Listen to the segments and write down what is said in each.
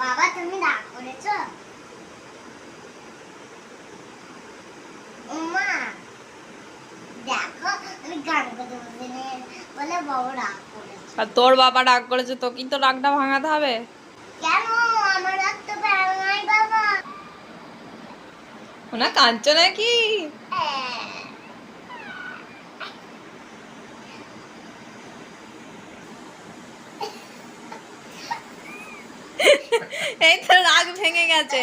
বাবা তুমি রাগ করেছ? মা দেখো আমি গান করতে বলে বাবা রাগ করেছে। আর তোর বাবা রাগ করেছে তো কিন্তু রাগটা ভাঙাতে হবে। কেন? আমার রাগ তো ভাঙাই বাবা। ওনা কাঁদছো নাকি? এই তো রাগ ভেঙে গেছে।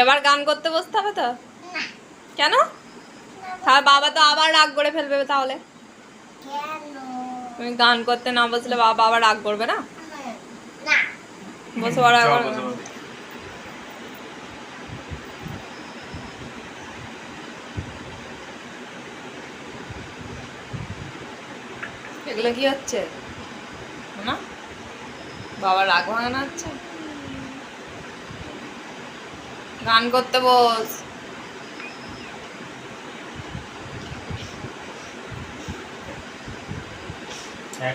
এবার গান করতে বসতে হবে তো? কেন? তাহলে বাবা তো আবার রাগ করে ফেলবে তাহলে। তুমি গান করতে না বসলে বাবা আবার রাগ করবে না? বসে পড়ো চল, একবার। বসে পড়ো। এগুলো কি হচ্ছে? না। বাবা রাগ ভাঙানো হচ্ছে? গান করতে বস।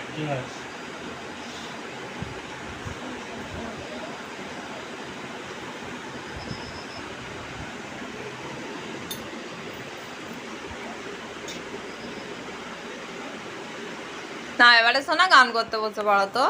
কি আছে। না এবারে শোনা গান করতে বসে পড়ো তো।